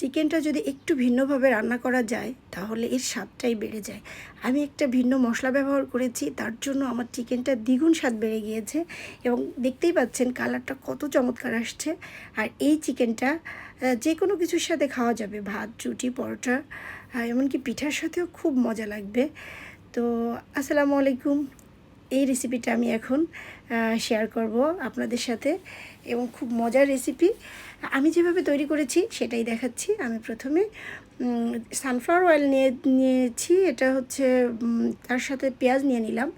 চিকেনটা যদি একটু ভিন্নভাবে রান্না করা যায়, তাহলে এর স্বাদটাই বেড়ে যায়। আমি একটা ভিন্ন মশলা ব্যবহার করেছি, তার জন্য আমার চিকেনটা দ্বিগুণ স্বাদ বেড়ে গিয়েছে এবং দেখতেই পাচ্ছেন কালারটা কত চমৎকার আসছে। আর এই চিকেনটা যে কোনো কিছুর সাথে খাওয়া যাবে, ভাত, রুটি, পরোটা এমনকি পিঠার সাথেও খুব মজা লাগবে। তো আসসালামু আলাইকুম। এই রেসিপিটা আমি এখন শেয়ার করব আপনাদের সাথে এবং খুব মজার রেসিপি আমি যেভাবে তৈরি করেছি সেটাই দেখাচ্ছি। আমি প্রথমে সানফ্লাওয়ার অয়েল নিয়ে নিয়েছি। এটা হচ্ছে তার সাথে পেঁয়াজ নিয়ে নিলাম।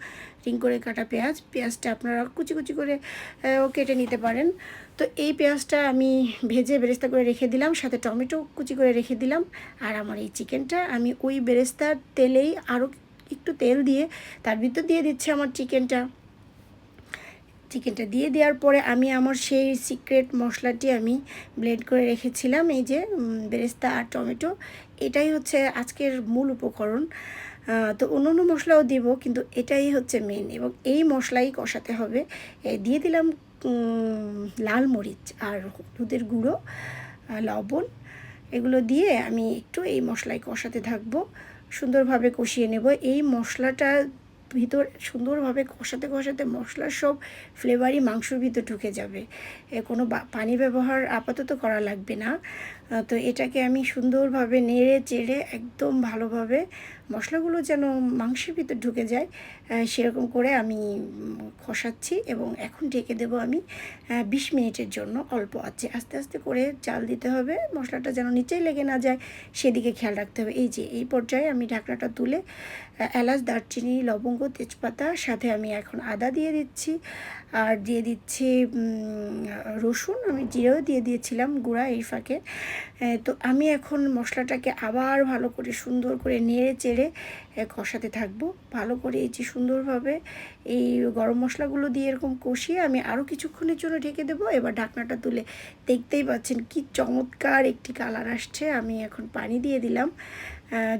রিং করে কাটা পেঁয়াজ। পেঁয়াজটা আপনারা কুচি কুচি করে আহ, কেটে নিতে পারেন। তো এই পেঁয়াজটা আমি ভেজে বেরেস্তা করে রেখে দিলাম। সাথে টমেটো কুচি করে রেখে দিলাম। আর আমার এই চিকেনটা আমি ওই বেরেস্তার তেলেই আরও একটু তেল দিয়ে তার ভিতর দিয়ে দিচ্ছে আমার চিকেনটা। চিকেনটা দিয়ে দেওয়ার পরে আমি আমার সেই সিক্রেট মশলাটি আমি ব্লেন্ড করে রেখেছিলাম, এই যে বেরেস্তা আর টমেটো। এটাই হচ্ছে আজকের মূল উপকরণ। তো অন্য অন্য মশলাও দিব, কিন্তু এটাই হচ্ছে মেন এবং এই মশলাই কষাতে হবে। দিয়ে দিলাম লাল মরিচ আর হলুদের গুঁড়ো লবণ। এগুলো দিয়ে আমি একটু এই মশলায় কষাতে থাকব। সুন্দরভাবে কষিয়ে নেব। এই মশলাটা ভিতর সুন্দরভাবে কষাতে কষাতে মশলার সব ফ্লেভারই মাংসর ভিতর ঢুকে যাবে। কোনো পানি ব্যবহার আপাতত করা লাগবে না। তো এটাকে আমি সুন্দরভাবে নেড়ে চেড়ে একদম ভালোভাবে মশলাগুলো যেন মাংসের ভিতর ঢুকে যায় সেরকম করে আমি কষাচ্ছি এবং এখন ঢেকে দেবো আমি বিশ মিনিটের জন্য অল্প আছে। আস্তে আস্তে করে চাল দিতে হবে, মশলাটা যেন নিচেই লেগে না যায়, সেদিকে খেয়াল রাখতে হবে। এই যে, এই পর্যায়ে আমি ঢাকনাটা তুলে এলাচ, দারচিনি, লবঙ্গ তেজপাতা, সাথে আমি এখন আদা দিয়ে দিচ্ছি। আর দিয়ে দিচ্ছি রসুন, আমি জিরেও দিয়ে দিয়েছিলাম গুঁড়া এই ফাঁকে। তো আমি এখন মশলাটাকে আবার ভালো করে সুন্দর করে নেড়ে চেড়ে কষাতে থাকব। ভালো করে এই যে সুন্দরভাবে এই গরম মশলাগুলো দিয়ে এরকম কষিয়ে আমি আরও কিছুক্ষণের জন্য ঢেকে দেবো। এবার ঢাকনাটা তুলে দেখতেই পাচ্ছেন কি চমৎকার একটি কালার আসছে। আমি এখন পানি দিয়ে দিলাম।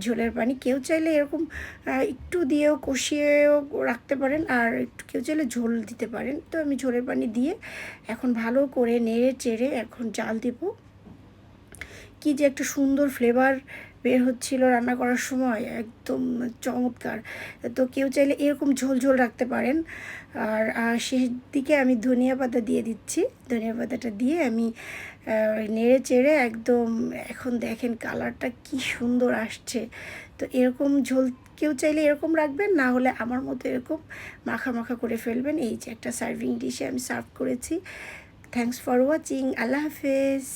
ঝোলের পানি। কেউ চাইলে এরকম একটু দিয়েও কষিয়েও রাখতে পারেন আর একটু কেউ চাইলে ঝোল দিতে পারেন। তো আমি ঝোলের পানি দিয়ে এখন ভালো করে নেড়ে চেড়ে এখন জাল দেবো। কি যে একটা সুন্দর ফ্লেভার বের হচ্ছিল রান্না করার সময়, একদম চমৎকার। তো কেউ চাইলে এরকম ঝোল ঝোল রাখতে পারেন। আর আর শেষ দিকে আমি ধনিয়া পাতা দিয়ে দিচ্ছি। ধনিয়া পাতাটা দিয়ে আমি নেড়ে চেড়ে একদম, এখন দেখেন কালারটা কি সুন্দর আসছে। তো এরকম ঝোল কেউ চাইলে এরকম রাখবেন, না হলে আমার মতো এরকম মাখা মাখা করে ফেলবেন। এই যে একটা সার্ভিং ডিশে আমি সার্ভ করেছি। থ্যাংকস ফর ওয়াচিং আল্লাহ হাফেজ।